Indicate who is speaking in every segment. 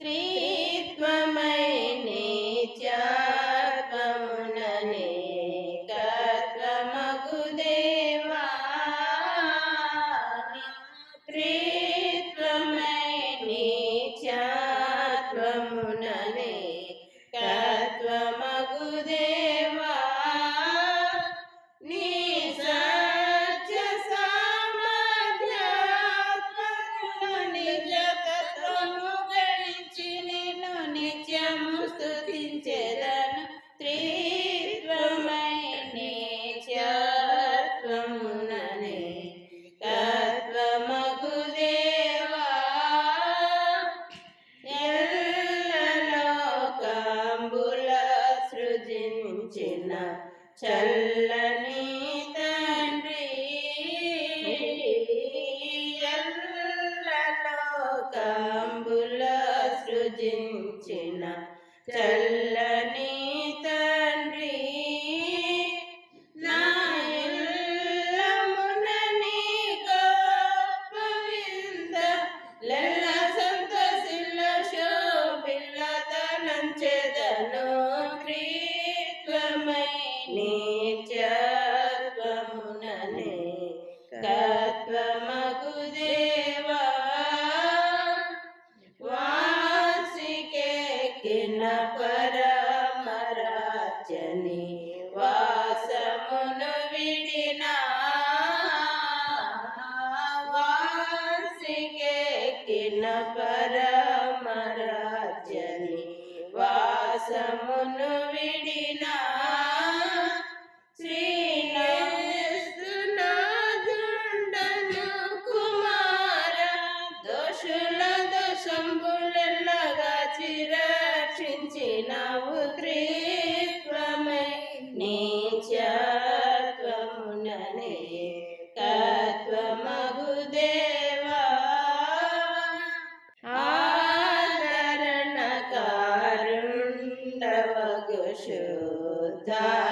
Speaker 1: త్రిత్వమై నిత్యాత్మముననేకత్వమగు దేవా త్రిత్వమై నిత్యాత్మముననే செல்ல వాసికెక్కిన పరమరాజని వాసమును విడినా వాసికెక్కిన పరమరాజని వాసమును చిరక్షించినవు త్రిత్వమై నీచత్వముననే తత్వమగు దేవా ఆదరణకారుండవగు శుద్ధాత్ముడా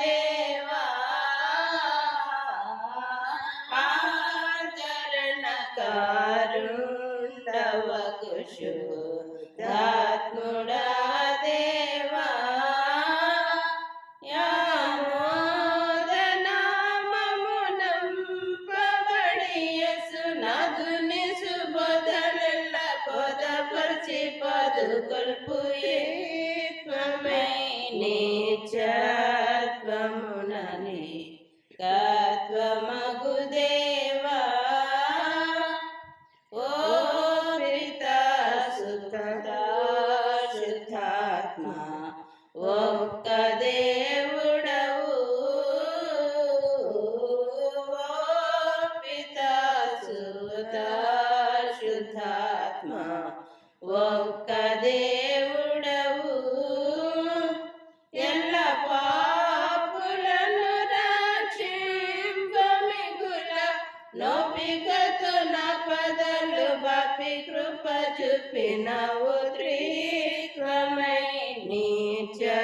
Speaker 1: దేవా ఆదరణకారుండవగు శుద్ధాత్ముడా పదుకొల్పు త్వమై నీచత్వమునని తత్వమగు దేవా ఓ పితా సుఖదా శుద్ధాత్మ ఒక్క దేవుడవు. ఓ పితా శుద్ధాత్మ ఒక్క దేవుడవు. ఎల్ల పాపులను రాక్షింపమిగుల నోపికతో నా పదలు బాపి కృప చూపినవు త్రిత్వమై నీచత్వమునని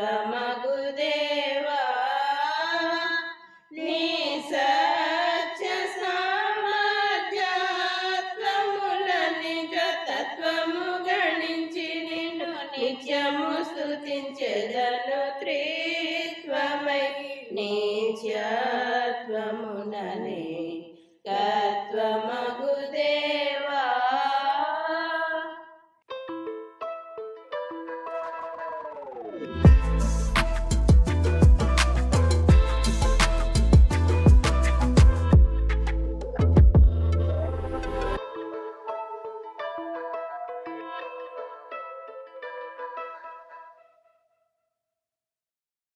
Speaker 1: సర్వమగు దేవా నీ సత్య సామర్థ్యాత్మముల నిజ తత్వము గణించి నిన్ను నిత్యము స్థుతించెదను త్రిత్వమై నిత్యత్వముననే తత్వమగు దేవా thank you